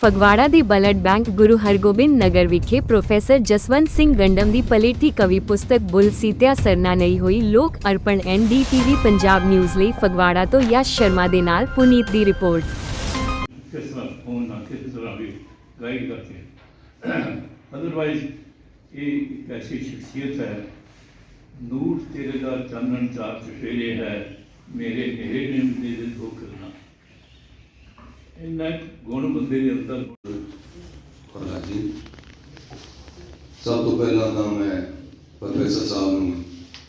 ਫਗਵਾੜਾ ਦੀ blood bank Guru Hargobind Nagar ਵਿਖੇ professor Jaswant Singh Gandam ਦੀ ਪਲੇਠੀ ਕਵੀ ਪੁਸਤਕ ਬੁੱਲ ਸੀਤਿਆ ਸਰਨਾ ਨਹੀਂ ਹੋਈ ਲੋਕ ਅਰਪਣ ਐਨਡੀਟੀਵੀ ਪੰਜਾਬ ਨਿਊਜ਼ ਲਈ ਫਗਵਾੜਾ ਤੋਂ ਯਸ਼ ਸ਼ਰਮਾ ਦੇ ਨਾਲ ਪੁਨੀਤ ਦੀ ਰਿਪੋਰਟ। ਇੰਨਾ ਗੁਣ ਬੰਦੇ ਦੇ ਅੰਦਰ ਖੁਦਾ ਜੀ ਸਭ ਤੋਂ ਪਹਿਲਾਂ ਤਾਂ ਮੈਂ ਪ੍ਰੋਫੈਸਰ ਸਾਹਿਬ ਨੂੰ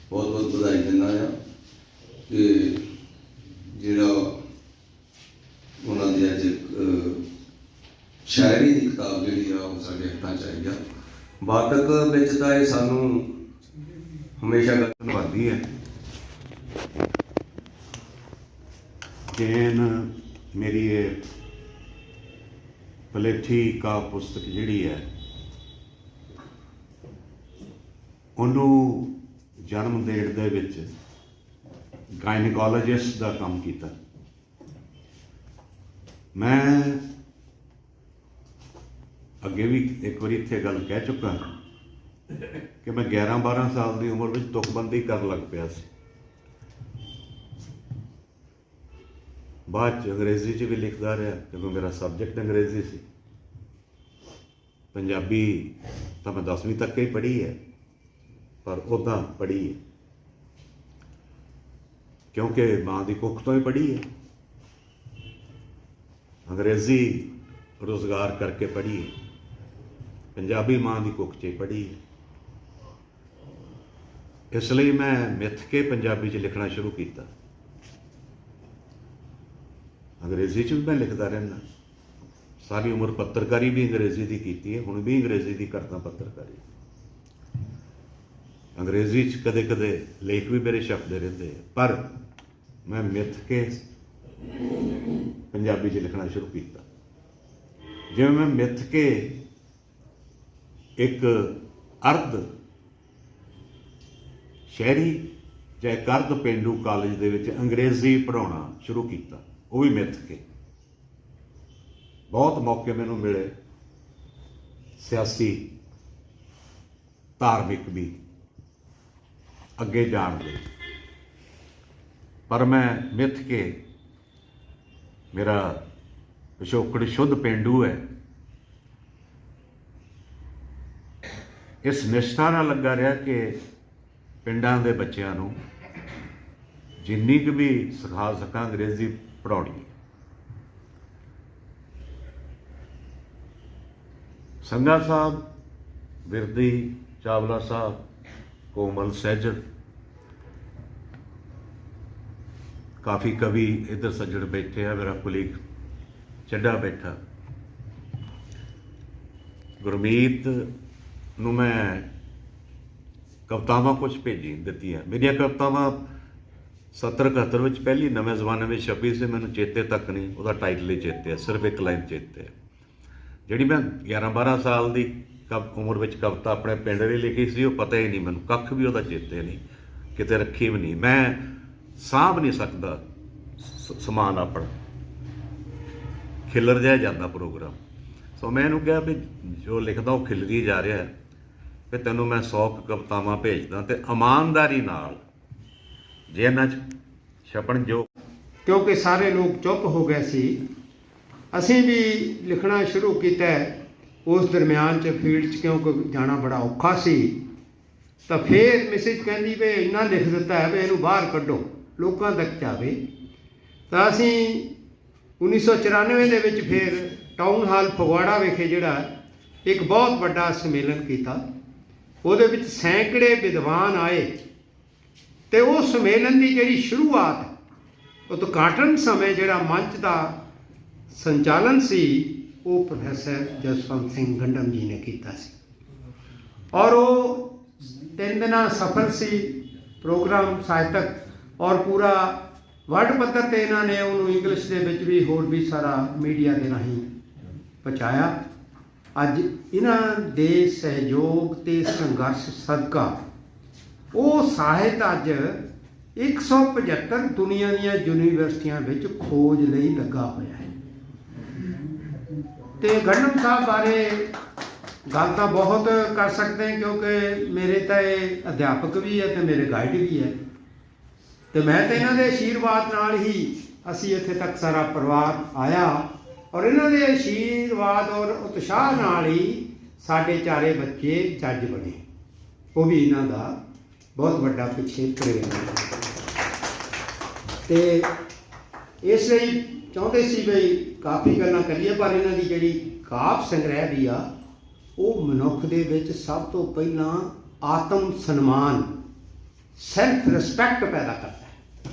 ਬਹੁਤ ਬਹੁਤ ਵਧਾਈ ਦਿੰਦਾ ਹਾਂ ਕਿ ਜਿਹੜਾ ਉਹਨਾਂ ਦੀ ਅੱਜ ਸ਼ਾਇਰੀ ਦੀ ਕਿਤਾਬ ਜਿਹੜੀ ਆ ਉਹ ਸਾਡੇ ਹੱਥਾਂ ਚ ਆਈ ਆ। ਵਾਦਕ ਵਿੱਚ ਤਾਂ ਇਹ ਸਾਨੂੰ ਹਮੇਸ਼ਾ ਗੱਲ ਵੱਧਦੀ ਹੈ। ਚੈਨ ਮੇਰੀ ਇਹ ਕਲੇਠੀ ਕਾ ਪੁਸਤਕ ਜਿਹੜੀ ਹੈ, ਉਹਨੂੰ ਜਨਮ ਦੇਣ ਦੇ ਵਿੱਚ ਗਾਇਨਕੋਲੋਜਿਸਟ ਦਾ ਕੰਮ ਕੀਤਾ। ਮੈਂ ਅੱਗੇ ਵੀ ਇੱਕ ਵਾਰੀ ਇੱਥੇ ਗੱਲ ਕਹਿ ਚੁੱਕਾ ਕਿ ਮੈਂ 11 12 ਸਾਲ ਦੀ ਉਮਰ ਵਿੱਚ ਤੁਕਬੰਦੀ ਕਰਨ ਲੱਗ ਪਿਆ ਸੀ। ਬਾਅਦ ਚ ਅੰਗਰੇਜ਼ੀ ਚ ਵੀ ਲਿਖਦਾ ਰਿਹਾ, ਕਿਉਂਕਿ ਮੇਰਾ ਸਬਜੈਕਟ ਅੰਗਰੇਜ਼ੀ ਸੀ। ਪੰਜਾਬੀ ਤਾਂ ਮੈਂ 10ਵੀਂ ਤੱਕ ਹੀ ਪੜ੍ਹੀ ਹੈ, ਪਰ ਉਦਾਂ ਪੜ੍ਹੀ ਹੈ। ਕਿਉਂਕਿ ਮਾਂ ਦੀ ਕੁੱਖ ਤੋਂ ਹੀ ਪੜ੍ਹੀ ਹੈ। ਅੰਗਰੇਜ਼ੀ ਰੋਜ਼ਗਾਰ ਕਰਕੇ ਪੜ੍ਹੀ ਹੈ। ਪੰਜਾਬੀ ਮਾਂ ਦੀ ਕੁੱਖ 'ਚ ਹੀ ਪੜ੍ਹੀ ਹੈ। ਇਸ ਲਈ ਮੈਂ ਮਿੱਥ ਕੇ ਪੰਜਾਬੀ 'ਚ ਲਿਖਣਾ ਸ਼ੁਰੂ ਕੀਤਾ। ਅੰਗਰੇਜ਼ੀ 'ਚ ਵੀ ਮੈਂ ਲਿਖਦਾ ਰਹਿੰਦਾ। ਸਾਰੀ ਉਮਰ ਪੱਤਰਕਾਰੀ ਵੀ ਅੰਗਰੇਜ਼ੀ ਦੀ ਕੀਤੀ ਹੈ, ਹੁਣ ਵੀ ਅੰਗਰੇਜ਼ੀ ਦੀ ਕਰਦਾ ਪੱਤਰਕਾਰੀ। ਅੰਗਰੇਜ਼ੀ 'ਚ ਕਦੇ-ਕਦੇ ਲੇਖ ਵੀ ਮੇਰੇ ਛਪਦੇ ਰਹਿੰਦੇ ਪਰ ਮੈਂ ਮਿੱਥ ਕੇ ਪੰਜਾਬੀ 'ਚ ਲਿਖਣਾ ਸ਼ੁਰੂ ਕੀਤਾ। ਜਿਵੇਂ ਮੈਂ ਮਿੱਥ ਕੇ ਇੱਕ ਅਰਧ ਸ਼ਹਿਰੀ ਜਾਂ ਇੱਕ ਪੇਂਡੂ ਕਾਲਜ ਦੇ ਵਿੱਚ ਅੰਗਰੇਜ਼ੀ ਪੜਾਉਣਾ ਸ਼ੁਰੂ ਕੀਤਾ। ਉਹ ਵੀ ਮਿੱਥ ਕੇ। ਬਹੁਤ ਮੌਕੇ ਮੈਨੂੰ ਮਿਲੇ ਸਿਆਸੀ, ਧਾਰਮਿਕ ਵੀ ਅੱਗੇ ਜਾਣ ਦੇ। ਪਰ ਮੈਂ ਮਿੱਥ ਕੇ ਮੇਰਾ ਪਿਛੋਕੜ ਸ਼ੁੱਧ ਪੇਂਡੂ ਹੈ। ਇਸ ਨਿਸ਼ਠਾ ਨਾਲ ਲੱਗਾ ਰਿਹਾ ਕਿ ਪਿੰਡਾਂ ਦੇ ਬੱਚਿਆਂ ਨੂੰ ਜਿੰਨੀ ਕੁ ਵੀ ਸਿਖਾ ਸਕਾਂ, ਅੰਗਰੇਜ਼ੀ ਪੜਾਉਣੀ ਸੰਗਾ ਸਾਹਿਬ ਵਿਰਦੀ ਚਾਵਲਾ ਸਾਹਿਬ, ਕੋਮਲ ਸਹਿਜਣ ਕਾਫੀ ਕਵੀ ਇੱਧਰ ਸੱਜਣ ਬੈਠੇ ਆ, ਮੇਰਾ ਕੁਲੀਗ ਚੱਡਾ ਬੈਠਾ। ਗੁਰਮੀਤ ਨੂੰ ਮੈਂ ਕਵਿਤਾਵਾਂ ਕੁਝ ਭੇਜੀ, ਦਿੱਤੀਆਂ। ਮੇਰੀਆਂ ਕਵਿਤਾਵਾਂ 70 71 ਵਿੱਚ ਪਹਿਲੀ ਨਵੇਂ ਜ਼ਮਾਨੇ ਵਿੱਚ ਛਪੀ ਸੀ, ਮੈਨੂੰ ਚੇਤੇ ਤੱਕ ਨਹੀਂ। ਉਹਦਾ ਟਾਈਟਲ ਹੀ ਚੇਤੇ ਹੈ ਸਿਰਫ ਇੱਕ ਲਾਈਨ ਚੇਤੇ ਹੈ ਜਿਹੜੀ ਮੈਂ 11 12 ਸਾਲ ਦੀ ਕਵ, ਉਮਰ ਵਿੱਚ ਕਵਿਤਾ ਆਪਣੇ ਪਿੰਡ ਲਈ ਲਿਖੀ ਸੀ, ਉਹ ਪਤਾ ਹੀ ਨਹੀਂ ਮੈਨੂੰ। ਕੱਖ ਵੀ ਉਹਦਾ ਚੇਤੇ ਨਹੀਂ, ਕਿਤੇ ਰੱਖੀ ਵੀ ਨਹੀਂ। ਮੈਂ ਸਾਂਭ ਨਹੀਂ ਸਕਦਾ ਸਮਾਨ ਆਪਣਾ। ਖਿਲਰ ਜਾਇਆ ਜਾਂਦਾ ਪ੍ਰੋਗਰਾਮ। ਸੋ ਮੈਂ ਇਹਨੂੰ ਕਿਹਾ ਵੀ ਜੋ ਲਿਖਦਾ ਉਹ ਖਿਲਰੀ ਜਾ ਰਿਹਾ ਹੈ। ਵੀ ਤੈਨੂੰ ਮੈਂ 100 ਕਵਿਤਾਵਾਂ ਭੇਜਦਾ ਤੇ ਇਮਾਨਦਾਰੀ ਨਾਲ ਜੇ ਚ ਛਪਣ ਜੋ। ਕਿਉਂਕਿ ਸਾਰੇ ਲੋਕ ਚੁੱਪ ਹੋ ਗਏ ਸੀ। ਅਸੀਂ ਵੀ ਲਿਖਣਾ ਸ਼ੁਰੂ ਕੀਤਾ। ਉਸ ਦਰਮਿਆਨ ਚ ਫੀਲਡ ਚ ਕਿਉਂਕਿ ਜਾਣਾ ਬੜਾ ਔਖਾ ਸੀ। ਤਾਂ ਫੇਰ ਮੈਸੇਜ ਕਹਿੰਦੀ ਵੀ ਇੰਨਾ ਲਿਖ ਦਿੱਤਾ ਹੈ ਵੀ ਇਹਨੂੰ ਬਾਹਰ ਕੱਢੋ, ਲੋਕਾਂ ਤੱਕ ਜਾਵੇ। ਤਾਂ ਅਸੀਂ 1994 ਦੇ ਵਿੱਚ ਫੇਰ ਟਾਊਨ ਹਾਲ ਫਗਵਾੜਾ ਵਿਖੇ ਜਿਹੜਾ ਇੱਕ ਬਹੁਤ ਵੱਡਾ ਸੰਮੇਲਨ ਕੀਤਾ। ਉਹਦੇ ਵਿੱਚ ਸੈਂਕੜੇ ਵਿਦਵਾਨ ਆਏ। ਤੇ ਉਹ ਸੰਮੇਲਨ ਦੀ ਜਿਹੜੀ ਸ਼ੁਰੂਆਤ ਉਦਘਾਟਨ ਸਮੇਂ ਜਿਹੜਾ ਮੰਚ ਦਾ ਸੰਚਾਲਨ ਸੀ, ਉਹ ਪ੍ਰੋਫੈਸਰ ਜਸਵੰਤ ਸਿੰਘ ਗੰਡਮ ਜੀ ਨੇ ਕੀਤਾ ਸੀ। ਔਰ ਉਹ ਤਿੰਨ ਦਿਨਾਂ ਸਫਲ ਸੀ ਪ੍ਰੋਗਰਾਮ ਸਾਹਿਤਕ, ਔਰ ਪੂਰਾ ਵਰਡ ਪੱਧਰ ਤੇ ਇਹਨਾਂ ਨੇ ਉਹਨੂੰ ਇੰਗਲਿਸ਼ ਦੇ ਵਿੱਚ ਵੀ ਹੋਰ ਵੀ ਸਾਰਾ ਮੀਡੀਆ ਦੇ ਰਾਹੀਂ ਪਹੁੰਚਾਇਆ। ਅੱਜ ਇਹਨਾਂ ਦੇ ਸਹਿਯੋਗ ਤੇ ਸੰਘਰਸ਼ ਸਦਕਾ ਉਹ ਸਾਹਿਤ ਅੱਜ 175 ਦੁਨੀਆ ਦੀਆਂ ਯੂਨੀਵਰਸਿਟੀਆਂ ਵਿੱਚ ਖੋਜ ਲਈ ਲੱਗਾ ਹੋਇਆ ਹੈ। ਤੇ ਗੰਡਮ ਸਾਹਿਬ ਬਾਰੇ ਗੱਲ ਤਾਂ ਬਹੁਤ ਕਰ ਸਕਦੇ ਹਾਂ, ਕਿਉਂਕਿ ਮੇਰੇ ਤਾਂ ਇਹ ਅਧਿਆਪਕ ਵੀ ਹੈ ਤੇ ਮੇਰੇ ਗਾਈਡ ਵੀ ਹੈ। ਤੇ ਮੈਂ ਤਾਂ ਇਹਨਾਂ ਦੇ ਆਸ਼ੀਰਵਾਦ ਨਾਲ ਹੀ ਅਸੀਂ ਇੱਥੇ ਤੱਕ ਸਾਰਾ ਪਰਿਵਾਰ ਆਇਆ ਔਰ ਇਹਨਾਂ ਦੇ ਆਸ਼ੀਰਵਾਦ ਔਰ ਉਤਸ਼ਾਹ ਨਾਲ ਹੀ ਸਾਡੇ ਚਾਰੇ ਬੱਚੇ ਜੱਜ ਬਣੇ। ਉਹ ਵੀ ਇਹਨਾਂ ਦਾ ਬਹੁਤ ਵੱਡਾ ਪਿੱਛੇ ਤੁਰੇ ਹੈ ਤੇ ਇਸ ਲਈ ਚਾਹੁੰਦੇ ਸੀ ਵੀ ਕਾਫੀ ਗੱਲਾਂ ਕਰੀਏ, ਪਰ ਇਹਨਾਂ ਦੀ ਜਿਹੜੀ ਕਾਵ ਸੰਗ੍ਰਹਿ ਵੀ ਆ, ਉਹ ਮਨੁੱਖ ਦੇ ਵਿੱਚ ਸਭ ਤੋਂ ਪਹਿਲਾਂ ਆਤਮ ਸਨਮਾਨ ਸੈਲਫ ਰਿਸਪੈਕਟ ਪੈਦਾ ਕਰਦਾ ਹੈ।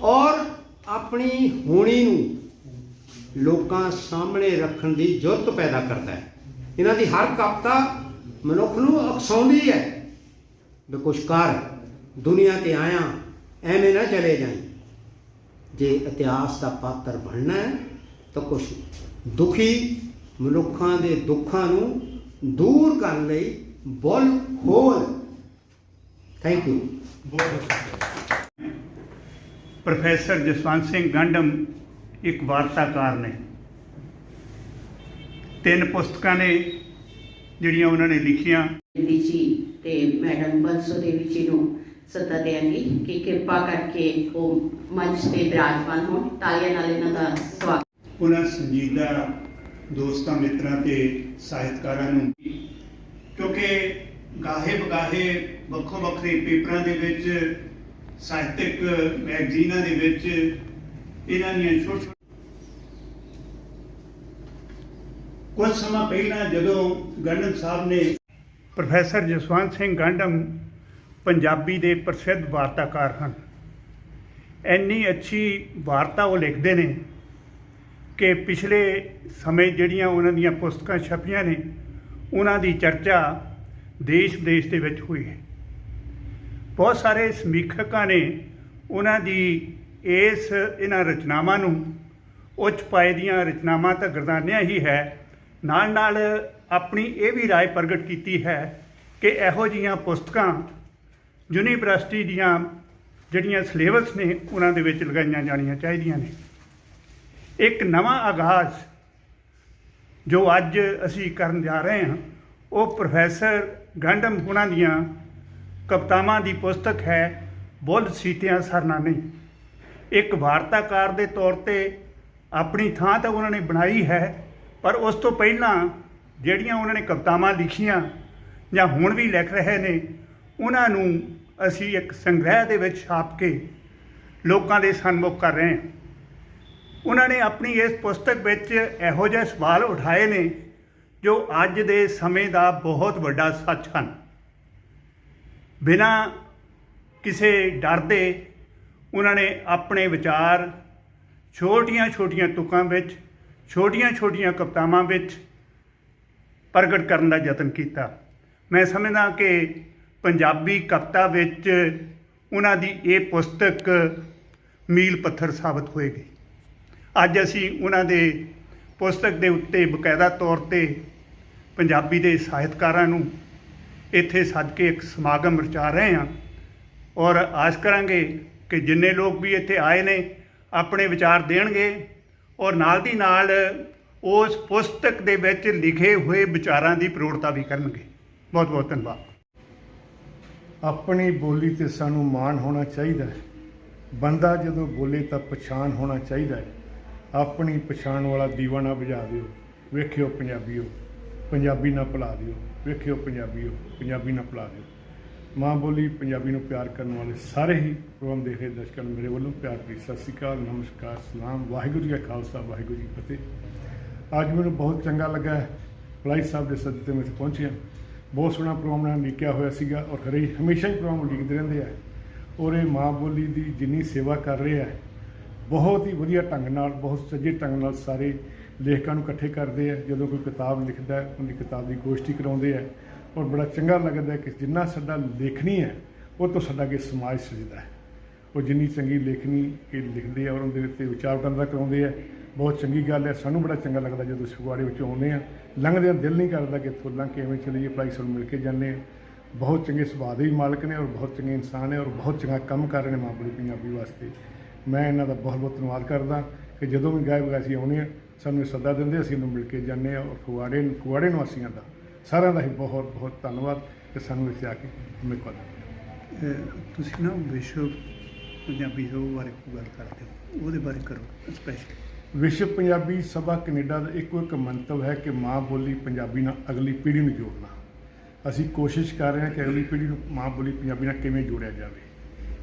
ਔਰ ਆਪਣੀ ਹੋਣੀ ਨੂੰ ਲੋਕਾਂ ਸਾਹਮਣੇ ਰੱਖਣ ਦੀ ਜੁਰਤ ਪੈਦਾ ਕਰਦਾ ਹੈ। ਇਹਨਾਂ ਦੀ ਹਰ ਕਵਿਤਾ ਮਨੁੱਖ ਨੂੰ ਉਕਸਾਉਂਦੀ ਹੈ। ਵੀ ਕੁਛ ਕਰ ਦੁਨੀਆ ਤੇ ਆਇਆ ਐਵੇਂ ਨਾ ਚਲੇ ਜਾਈਂ। ਜੇ ਇਤਿਹਾਸ ਦਾ ਪਾਤਰ ਬਣਨਾ ਹੈ ਤਾਂ ਕੁਛ ਦੁਖੀ ਮਨੁੱਖਾਂ ਦੇ ਦੁੱਖਾਂ ਨੂੰ ਦੂਰ ਕਰਨ ਲਈ ਬੁੱਲ ਖੋਲ। Thank you professor Jaswant Singh Gandam ਇੱਕ ਵਾਰਤਾਕਾਰ ਨੇ। ਤਿੰਨ ਪੁਸਤਕਾਂ ਨੇ ਜਿਹੜੀਆਂ ਉਹਨਾਂ ਨੇ ਲਿਖੀਆਂ। ਜੀ ਤੇ ਮੈਡਮ ਬੰਸੋ ਦੇਵੀ ਜੀ ਨੂੰ ਸੱਦਾ ਦੇਵਾਂਗੀ ਕਿ ਕਿਰਪਾ ਕਰਕੇ ਉਹ ਮੰਚ ਤੇ ਬਿਰਾਜਮਾਨ ਹੋਣ। ਤਾਲੀਆਂ ਨਾਲ ਇਹਨਾਂ ਦਾ ਸਵਾਗਤ। ਉਹਨਾਂ ਸੰਜੀਦਾ ਦੋਸਤਾਂ, ਮਿੱਤਰਾਂ ਤੇ ਸਾਹਿਤਕਾਰਾਂ ਨੂੰ ਕਿਉਂਕਿ ਗਾਹੇ ਬਗਾਹੇ ਵੱਖੋ ਵੱਖਰੇ ਪੇਪਰਾਂ ਦੇ ਵਿੱਚ, ਸਾਹਿਤਿਕ ਮੈਗਜ਼ੀਨਾਂ ਦੇ ਵਿੱਚ ਇਹਨਾਂ ਦੀਆਂ ਛੋਟ ਕੁਝ ਸਮਾਂ ਪਹਿਲਾਂ ਜਦੋਂ ਗੰਡਮ ਸਾਹਿਬ ਨੇ ਪ੍ਰੋਫੈਸਰ ਜਸਵੰਤ ਸਿੰਘ ਗੰਡਮ ਪੰਜਾਬੀ ਦੇ ਪ੍ਰਸਿੱਧ ਵਾਰਤਾਕਾਰ ਹਨ। ਇੰਨੀ ਅੱਛੀ ਵਾਰਤਾ ਉਹ ਲਿਖਦੇ ਨੇ ਕਿ ਪਿਛਲੇ ਸਮੇਂ ਜਿਹੜੀਆਂ ਉਹਨਾਂ ਦੀਆਂ ਪੁਸਤਕਾਂ ਛਪੀਆਂ ਨੇ, ਉਹਨਾਂ ਦੀ ਚਰਚਾ ਦੇਸ਼ ਵਿਦੇਸ਼ ਦੇ ਵਿੱਚ ਹੋਈ ਹੈ। ਬਹੁਤ ਸਾਰੇ ਸਮੀਖਕਾਂ ਨੇ ਉਹਨਾਂ ਦੀ ਇਸ ਇਹਨਾਂ ਰਚਨਾਵਾਂ ਨੂੰ ਉੱਚ ਪਾਏ ਦੀਆਂ ਰਚਨਾਵਾਂ ਤਾਂ ਗਰਦਾਨਿਆ ਹੀ ਹੈ। ਨਾਲ ਨਾਲ ਆਪਣੀ ਇਹ ਵੀ رائے ਪ੍ਰਗਟ ਕੀਤੀ ਹੈ ਕਿ ਇਹੋ ਜੀਆਂ ਪੁਸਤਕਾਂ ਯੂਨੀਵਰਸਿਟੀ ਦੀਆਂ ਜਿਹੜੀਆਂ ਸਿਲੇਬਸ ਨੇ ਉਹਨਾਂ ਦੇ ਵਿੱਚ ਲਗਾਈਆਂ ਜਾਣੀਆਂ ਚਾਹੀਦੀਆਂ ਨੇ ਇੱਕ ਨਵਾਂ ਆਗਾਜ਼ ਜੋ ਅੱਜ ਅਸੀਂ ਕਰਨ ਜਾ ਰਹੇ ਹਾਂ ਉਹ ਪ੍ਰੋਫੈਸਰ ਗੰਡਮ ਹੁਣਾਂ ਦੀਆਂ ਕਵਿਤਾਵਾਂ ਦੀ ਪੁਸਤਕ ਹੈ ਬੁੱਲ ਸੀਤਿਆਂ ਸਰਨਾ ਨਹੀਂ ਇੱਕ ਵਾਰਤਾਕਾਰ ਦੇ ਤੌਰ ਤੇ ਆਪਣੀ ਥਾਂ ਤਾਂ ਉਹਨਾਂ ਨੇ ਬਣਾਈ ਹੈ ਪਰ ਉਸ ਤੋਂ ਪਹਿਲਾਂ ਜਿਹੜੀਆਂ ਉਹਨਾਂ ਨੇ ਕਵਿਤਾਵਾਂ ਲਿਖੀਆਂ ਜਾਂ ਹੁਣ ਵੀ ਲਿਖ ਰਹੇ ਨੇ, ਉਹਨਾਂ ਨੂੰ ਅਸੀਂ ਇੱਕ ਸੰਗ੍ਰਹਿ ਦੇ ਵਿੱਚ ਛਾਪ ਕੇ ਲੋਕਾਂ ਦੇ ਸਨਮੁਖ ਕਰ ਰਹੇ ਹਾਂ। ਉਹਨਾਂ ਨੇ ਆਪਣੀ ਇਸ ਪੁਸਤਕ ਵਿੱਚ ਇਹੋ ਜਿਹੇ ਸਵਾਲ ਉਠਾਏ ਨੇ, ਜੋ ਅੱਜ ਦੇ ਸਮੇਂ ਦਾ ਬਹੁਤ ਵੱਡਾ ਸੱਚ ਹਨ। ਬਿਨਾਂ ਕਿਸੇ ਡਰ ਦੇ ਉਹਨਾਂ ਨੇ ਆਪਣੇ ਵਿਚਾਰ ਛੋਟੀਆਂ-ਛੋਟੀਆਂ ਤੁਕਾਂ ਵਿੱਚ, ਛੋਟੀਆਂ-ਛੋਟੀਆਂ ਕਵਿਤਾਵਾਂ ਵਿੱਚ ਪ੍ਰਗਟ ਕਰਨ ਦਾ ਯਤਨ ਕੀਤਾ। ਮੈਂ ਸਮਝਦਾ ਕਿ ਪੰਜਾਬੀ ਕਵਿਤਾ ਵਿੱਚ ਉਹਨਾਂ ਦੀ ਇਹ ਪੁਸਤਕ ਮੀਲ ਪੱਥਰ ਸਾਬਤ ਹੋਏਗੀ। ਅੱਜ ਅਸੀਂ ਉਹਨਾਂ ਦੇ ਪੁਸਤਕ ਦੇ ਉੱਤੇ ਬਕਾਇਦਾ ਤੌਰ ਤੇ ਪੰਜਾਬੀ ਦੇ ਸਾਹਿਤਕਾਰਾਂ ਨੂੰ ਇੱਥੇ ਸੱਦ ਕੇ ਇੱਕ ਸਮਾਗਮ ਰਚਾ ਰਹੇ ਹਾਂ ਔਰ ਆਸ ਕਰਾਂਗੇ ਕਿ ਜਿੰਨੇ ਲੋਕ ਵੀ ਇੱਥੇ ਆਏ ਨੇ, ਆਪਣੇ ਵਿਚਾਰ ਦੇਣਗੇ ਔਰ ਨਾਲ ਦੀ ਨਾਲ ਉਸ ਪੁਸਤਕ ਦੇ ਵਿੱਚ ਲਿਖੇ ਹੋਏ ਵਿਚਾਰਾਂ ਦੀ ਪ੍ਰੋੜਤਾ ਵੀ ਕਰਨਗੇ। ਬਹੁਤ ਬਹੁਤ ਧੰਨਵਾਦ। ਆਪਣੀ ਬੋਲੀ ਤੇ ਸਾਨੂੰ ਮਾਣ ਹੋਣਾ ਚਾਹੀਦਾ ਹੈ। ਬੰਦਾ ਜਦੋਂ ਬੋਲੇ ਤਾਂ ਪਛਾਣ ਹੋਣਾ ਚਾਹੀਦਾ ਹੈ। ਆਪਣੀ ਪਛਾਣ ਵਾਲਾ ਦੀਵਾ ਨਾ ਬੁਝਾ ਦਿਓ। ਵੇਖਿਓ ਪੰਜਾਬੀਓ, ਪੰਜਾਬੀ ਨਾ ਭੁਲਾ ਦਿਓ। ਵੇਖਿਓ ਪੰਜਾਬੀਓ, ਪੰਜਾਬੀ ਨਾ ਭੁਲਾ ਦਿਓ। ਮਾਂ ਬੋਲੀ ਪੰਜਾਬੀ ਨੂੰ ਪਿਆਰ ਕਰਨ ਵਾਲੇ ਸਾਰੇ ਹੀ ਪ੍ਰੋਗਰਾਮ ਦੇਖ ਰਹੇ ਦਰਸ਼ਕਾਂ ਨੂੰ ਮੇਰੇ ਵੱਲੋਂ ਪਿਆਰ ਭਰੀ ਸਤਿ ਸ਼੍ਰੀ ਅਕਾਲ, ਨਮਸਕਾਰ, ਸਲਾਮ। ਵਾਹਿਗੁਰੂ ਜੀ ਕਾ ਖਾਲਸਾ, ਵਾਹਿਗੁਰੂ ਜੀ ਫਤਿਹ। ਅੱਜ ਮੈਨੂੰ ਬਹੁਤ ਚੰਗਾ ਲੱਗਾ ਹੈ। ਪਲਾਈ ਸਾਹਿਬ ਦੇ ਸੱਦੇ ਤੇ ਮੈਂ ਪਹੁੰਚਿਆ ਬਹੁਤ ਸੋਹਣਾ ਪ੍ਰੋਗਰਾਮ ਨਾਲ ਲਿਖਿਆ ਹੋਇਆ ਸੀਗਾ ਔਰ ਖਰੇ ਹਮੇਸ਼ਾ ਹੀ ਪ੍ਰੋਗਰਾਮ ਲਿਖਦੇ ਰਹਿੰਦੇ ਆ। ਔਰ ਇਹ ਮਾਂ ਬੋਲੀ ਦੀ ਜਿੰਨੀ ਸੇਵਾ ਕਰ ਰਹੇ ਆ ਬਹੁਤ ਹੀ ਵਧੀਆ ਢੰਗ ਨਾਲ, ਬਹੁਤ ਸੱਜੇ ਢੰਗ ਨਾਲ ਸਾਰੇ ਲੇਖਕਾਂ ਨੂੰ ਇਕੱਠੇ ਕਰਦੇ ਆ। ਜਦੋਂ ਕੋਈ ਕਿਤਾਬ ਲਿਖਦਾ ਉਹਦੀ ਕਿਤਾਬ ਦੀ ਗੋਸ਼ਟੀ ਕਰਾਉਂਦੇ ਆ। ਔਰ ਬੜਾ ਚੰਗਾ ਲੱਗਦਾ ਕਿ ਜਿੰਨਾ ਸਾਡਾ ਲੇਖਣੀ ਹੈ, ਉਹ ਤੋਂ ਸਾਡਾ ਕਿ ਸਮਾਜ ਸਜਦਾ ਹੈ। ਉਹ ਜਿੰਨੀ ਚੰਗੀ ਲੇਖਣੀ ਇਹ ਲਿਖਦੇ ਆ ਔਰ ਉਹਦੇ ਉੱਤੇ ਵਿਚਾਰ ਵਟਾਂਦਰਾ ਕਰਾਉਂਦੇ ਆ, ਬਹੁਤ ਚੰਗੀ ਗੱਲ ਹੈ ਸਾਨੂੰ ਬੜਾ ਚੰਗਾ ਲੱਗਦਾ ਜਦੋਂ ਅਸੀਂ ਫਗਵਾੜੇ ਵਿੱਚੋਂ ਆਉਂਦੇ ਆ। ਲੰਘਦੇ ਆ ਦਿਲ ਨਹੀਂ ਕਰਦਾ ਕਿ ਇੱਥੋਂ ਲੰਘ ਕੇ ਐਵੇਂ ਚਲੀਏ, ਭਾਈ ਸਾਨੂੰ ਮਿਲ ਕੇ ਜਾਂਦੇ ਆ। ਬਹੁਤ ਚੰਗੇ ਸੁਭਾਅ ਦੇ ਮਾਲਕ ਨੇ ਔਰ ਬਹੁਤ ਚੰਗੇ ਇਨਸਾਨ ਨੇ ਔਰ ਬਹੁਤ ਚੰਗਾ ਕੰਮ ਕਰ ਰਹੇ ਨੇ ਮਾਂ ਬੋਲੀ ਪੰਜਾਬੀ ਵਾਸਤੇ। ਮੈਂ ਇਹਨਾਂ ਦਾ ਬਹੁਤ ਬਹੁਤ ਧੰਨਵਾਦ ਕਰਦਾ ਕਿ ਜਦੋਂ ਵੀ ਗਾਇਬ ਗਾਇਸੀ ਆਉਂਦੇ ਆ, ਸਾਨੂੰ ਇਹ ਸੱਦਾ ਦਿੰਦੇ ਅਸੀਂ ਉਹਨੂੰ ਮਿਲ ਕੇ ਜਾਂਦੇ ਹਾਂ ਔਰ ਫੁਆੜੇ ਨੂੰ ਫਗਵਾੜੇ ਨਿਵਾਸੀਆਂ ਦਾ ਸਾਰਿਆਂ ਦਾ ਹੀ ਬਹੁਤ ਬਹੁਤ ਧੰਨਵਾਦ ਕਿ ਸਾਨੂੰ ਇੱਥੇ ਆ ਕੇ ਮਿਲਵਾ ਤੁਸੀਂ ਨਾ ਵਿਸ਼ਵ ਪੰਜਾਬੀ ਸਭਾ ਬਾਰੇ ਕੋਈ ਗੱਲ ਕਰਦੇ ਹੋ? ਉਹਦੇ ਬਾਰੇ ਕਰੋ ਸਪੈਸ਼ਲ ਵਿਸ਼ਵ ਪੰਜਾਬੀ ਸਭਾ ਕੈਨੇਡਾ ਦਾ ਇੱਕੋ ਇੱਕ ਮੰਤਵ ਹੈ ਕਿ ਮਾਂ ਬੋਲੀ ਪੰਜਾਬੀ ਨਾਲ ਅਗਲੀ ਪੀੜ੍ਹੀ ਨੂੰ ਜੋੜਨਾ। ਅਸੀਂ ਕੋਸ਼ਿਸ਼ ਕਰ ਰਹੇ ਹਾਂ ਕਿ ਅਗਲੀ ਪੀੜ੍ਹੀ ਨੂੰ ਮਾਂ ਬੋਲੀ ਪੰਜਾਬੀ ਨਾਲ ਕਿਵੇਂ ਜੋੜਿਆ ਜਾਵੇ।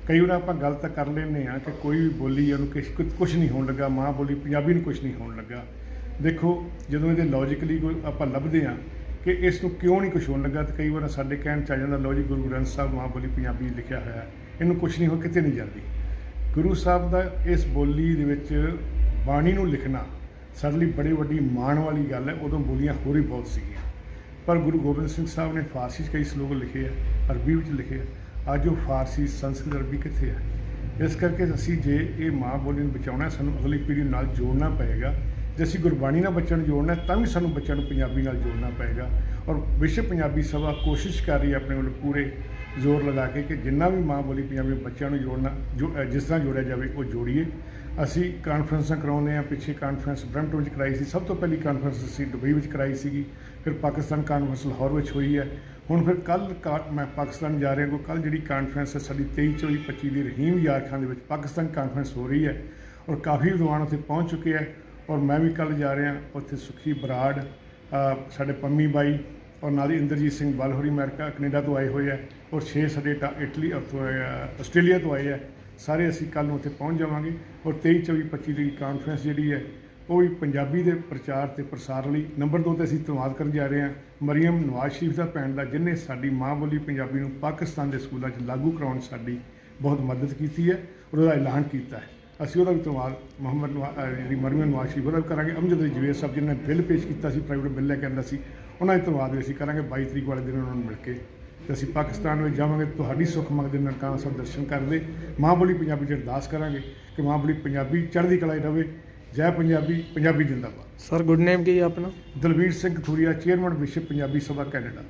ਕਈ ਵਾਰ ਆਪਾਂ ਗੱਲ ਤਾਂ ਕਰ ਲੈਂਦੇ ਹਾਂ ਕਿ ਕੋਈ ਵੀ ਬੋਲੀ ਉਹਨੂੰ ਕਿਸ ਕੁਝ ਨਹੀਂ ਹੋਣ ਲੱਗਾ, ਮਾਂ ਬੋਲੀ ਪੰਜਾਬੀ ਨੂੰ ਕੁਝ ਨਹੀਂ ਹੋਣ ਲੱਗਾ। ਦੇਖੋ, ਜਦੋਂ ਇਹਦੇ ਲੌਜੀਕਲੀ ਕੋਈ ਆਪਾਂ ਲੱਭਦੇ ਹਾਂ ਕਿ ਇਸ ਨੂੰ ਕਿਉਂ ਨਹੀਂ ਕੁਝ ਹੋਣ ਲੱਗਾ, ਤਾਂ ਕਈ ਵਾਰ ਸਾਡੇ ਕਹਿਣ ਚ ਆ ਜਾਂਦਾ, ਲਓ ਜੀ ਗੁਰੂ ਗ੍ਰੰਥ ਸਾਹਿਬ ਮਾਂ ਬੋਲੀ ਪੰਜਾਬੀ ਲਿਖਿਆ ਹੋਇਆ ਇਹਨੂੰ ਕੁਝ ਨਹੀਂ ਹੋ ਕਿਤੇ ਨਹੀਂ ਜਾਂਦੀ। ਗੁਰੂ ਸਾਹਿਬ ਦਾ ਇਸ ਬੋਲੀ ਦੇ ਵਿੱਚ ਬਾਣੀ ਨੂੰ ਲਿਖਣਾ ਸਾਡੇ ਲਈ ਬੜੀ ਵੱਡੀ ਮਾਣ ਵਾਲੀ ਗੱਲ ਹੈ। ਉਦੋਂ ਬੋਲੀਆਂ ਹੋਰ ਹੀ ਬਹੁਤ ਸੀਗੀਆਂ। ਪਰ ਗੁਰੂ ਗੋਬਿੰਦ ਸਿੰਘ ਸਾਹਿਬ ਨੇ ਫਾਰਸੀ 'ਚ ਕਈ ਸ਼ਲੋਕ ਲਿਖੇ ਆ, ਅਰਬੀ ਵਿੱਚ ਲਿਖੇ ਆ। ਅੱਜ ਉਹ ਫਾਰਸੀ, ਸੰਸਕ੍ਰਿਤ, ਅਰਬੀ ਕਿੱਥੇ ਹੈ ਇਸ ਕਰਕੇ ਅਸੀਂ ਜੇ ਇਹ ਮਾਂ ਬੋਲੀ ਨੂੰ ਬਚਾਉਣਾ, ਸਾਨੂੰ ਅਗਲੀ ਪੀੜ੍ਹੀ ਨਾਲ ਜੋੜਨਾ ਪਏਗਾ। ਜੇ ਅਸੀਂ ਗੁਰਬਾਣੀ ਨਾਲ ਬੱਚਿਆਂ ਨੂੰ ਜੋੜਨਾ, ਤਾਂ ਵੀ ਸਾਨੂੰ ਬੱਚਿਆਂ ਨੂੰ ਪੰਜਾਬੀ ਨਾਲ ਜੋੜਨਾ ਪਏਗਾ। ਔਰ ਵਿਸ਼ਵ ਪੰਜਾਬੀ ਸਭਾ ਕੋਸ਼ਿਸ਼ ਕਰ ਰਹੀ ਹੈ ਆਪਣੇ ਵੱਲੋਂ ਪੂਰੇ ਜ਼ੋਰ ਲਗਾ ਕੇ ਕਿ ਜਿੰਨਾ ਵੀ ਮਾਂ ਬੋਲੀ ਪੰਜਾਬੀ ਬੱਚਿਆਂ ਨੂੰ ਜੋੜਨਾ, ਜੋ ਜਿਸ ਤਰ੍ਹਾਂ ਜੋੜਿਆ ਜਾਵੇ, ਉਹ ਜੋੜੀਏ। ਅਸੀਂ ਕਾਨਫਰੰਸਾਂ ਕਰਾਉਂਦੇ ਹਾਂ, ਪਿੱਛੇ ਕਾਨਫਰੰਸ ਬ੍ਰੈਂਪਟਨ ਵਿੱਚ ਕਰਾਈ ਸੀ, ਸਭ ਤੋਂ ਪਹਿਲੀ ਕਾਨਫਰੰਸ ਅਸੀਂ ਦੁਬਈ ਵਿੱਚ ਕਰਾਈ ਸੀਗੀ, ਫਿਰ ਪਾਕਿਸਤਾਨ ਕਾਨਫਰੰਸ ਲਾਹੌਰ ਵਿੱਚ ਹੋਈ ਹੈ। ਹੁਣ ਫਿਰ ਕੱਲ ਮੈਂ ਪਾਕਿਸਤਾਨ ਜਾ ਰਿਹਾ ਕੋ ਕੱਲ ਜਿਹੜੀ ਕਾਨਫਰੰਸ ਹੈ, ਸਾਡੀ 23 24 25 ਦੀ ਰਹੀਮ ਯਾਰ ਖਾਨ ਦੇ ਵਿੱਚ ਪਾਕਿਸਤਾਨ ਕਾਨਫਰੰਸ ਹੋ ਰਹੀ ਹੈ ਔਰ ਕਾਫੀ ਵਿਦਵਾਨ ਉੱਥੇ ਪਹੁੰਚ ਚੁੱਕੇ ਹੈ ਔਰ ਮੈਂ ਵੀ ਕੱਲ ਜਾ ਰਿਹਾ ਉੱਥੇ ਸੁਖੀ ਬਰਾੜ ਸਾਡੇ ਪੰਮੀ ਬਾਈ ਔਰ ਨਾਲ ਹੀ ਇੰਦਰਜੀਤ ਸਿੰਘ ਬਲਹੋਰੀ ਅਮਰੀਕਾ ਕੈਨੇਡਾ ਤੋਂ ਆਏ ਹੋਏ ਹੈ ਔਰ ਛੇ ਸਾਡੇ ਟਾ, ਇਟਲੀ ਉੱਥੋਂ ਆਸਟ੍ਰੇਲੀਆ ਤੋਂ ਆਏ ਹੈ ਸਾਰੇ ਅਸੀਂ ਕੱਲ ਨੂੰ ਉੱਥੇ ਪਹੁੰਚ ਜਾਵਾਂਗੇ ਔਰ 23 24 25 ਦੀ ਕਾਨਫਰੰਸ ਜਿਹੜੀ ਹੈ, ਉਹ ਵੀ ਪੰਜਾਬੀ ਦੇ ਪ੍ਰਚਾਰ ਤੇ ਪ੍ਰਸਾਰ ਲਈ ਨੰਬਰ 2 ਤੇ ਅਸੀਂ ਧੰਨਵਾਦ ਕਰਨ ਜਾ ਰਹੇ ਹਾਂ ਮਰੀਮ ਨਵਾਜ਼ ਸ਼ਰੀਫ ਦਾ ਭੈਣ ਦਾ ਜਿਨੇ ਸਾਡੀ ਮਾਂ ਬੋਲੀ ਪੰਜਾਬੀ ਨੂੰ ਪਾਕਿਸਤਾਨ ਦੇ ਸਕੂਲਾਂ 'ਚ ਲਾਗੂ ਕਰਾਉਣ 'ਚ ਸਾਡੀ ਬਹੁਤ ਮਦਦ ਕੀਤੀ ਹੈ ਔਰ ਉਹਦਾ ਐਲਾਨ ਕੀਤਾ ਹੈ। ਅਸੀਂ ਉਹਦਾ ਵੀ ਧੰਨਵਾਦ ਮੁਹੰਮਦ ਜਿਹੜੀ ਮਰੀਮ ਨਵਾਜ਼ ਸ਼ਰੀਫ ਉਹਦਾ ਵੀ ਕਰਾਂਗੇ। ਅਮਜਦ ਜਵੇਦ ਸਾਹਿਬ ਜਿਹਨੇ ਬਿੱਲ ਪੇਸ਼ ਕੀਤਾ ਸੀ ਪ੍ਰਾਈਵੇਟ ਬਿੱਲ ਲੈ ਕੇ ਆਂਦਾ ਸੀ ਉਹਨਾਂ ਦਾ ਧੰਨਵਾਦ ਵੀ ਅਸੀਂ ਕਰਾਂਗੇ 22 ਤਰੀਕ ਵਾਲੇ ਦਿਨ ਉਹਨਾਂ ਨੂੰ ਮਿਲ ਕੇ। ਤੇ ਅਸੀਂ ਪਾਕਿਸਤਾਨ ਵਿੱਚ ਜਾਵਾਂਗੇ ਤੁਹਾਡੀ ਸੁੱਖ ਮੰਗਦੇ ਨਨਕਾਣਾ ਸਾਹਿਬ ਦਰਸ਼ਨ ਕਰਦੇ ਮਾਂ ਬੋਲੀ ਪੰਜਾਬੀ 'ਚ ਅਰਦਾਸ ਕਰਾਂਗੇ ਕਿ ਮਾਂ ਬੋਲੀ ਪੰਜਾਬੀ ਚੜ੍ਹਦੀ ਕਲਾ ਰਵੇ। ਜੈ ਪੰਜਾਬੀ ਪੰਜਾਬੀ ਜਿੰਦਾਬਾਦ। ਸਰ ਗੁੱਡ ਨੇਮ ਕੀ ਹੈ ਆਪਣਾ? ਦਲਵੀਰ ਸਿੰਘ ਖੂਰੀਆ ਚੇਅਰਮੈਨ ਵਿਸ਼ਵ ਪੰਜਾਬੀ ਸਭਾ ਕੈਨੇਡਾ